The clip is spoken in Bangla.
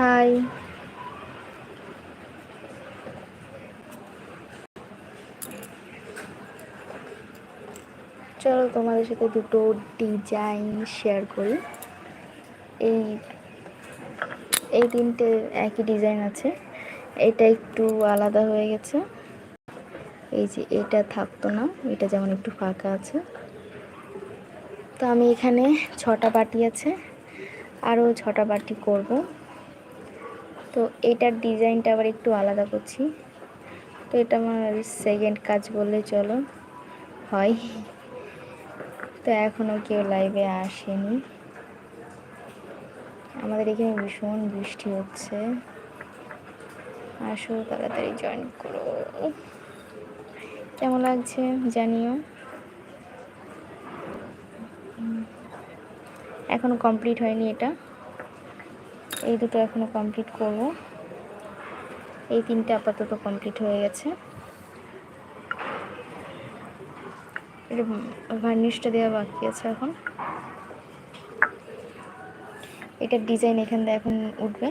হাই চলো তোমাদের সাথে দুটো ডিজাইন শেয়ার করি। এই এই তিনটে একই ডিজাইন আছে। এটা একটু আলাদা হয়ে গেছে। এই যে এটা থাকতো না, এটা যেমন একটু ফাঁকা আছে। তো আমি এখানে ছটা বাটি আছে। আরও ছটা বাটি করব। তো এটার ডিজাইনটা আবার একটু আলাদা করছি। তো এটা আমার সেকেন্ড কাজ বললে চলো, হয়। তো এখনও কেউ লাইভে আসেনি। আমাদের এখানে ভীষণ বৃষ্টি হচ্ছে। আসো তাড়াতাড়ি জয়েন করো। কেমন লাগছে জানিও। এখনও কমপ্লিট হয়নি এটা। এই দুটো এখনও কমপ্লিট করব। এই তিনটে আপাতত কমপ্লিট হয়ে গেছে। ভার্নিশটা দেওয়া বাকি আছে এখন। এটার ডিজাইন এখান দিয়ে এখন উঠবে।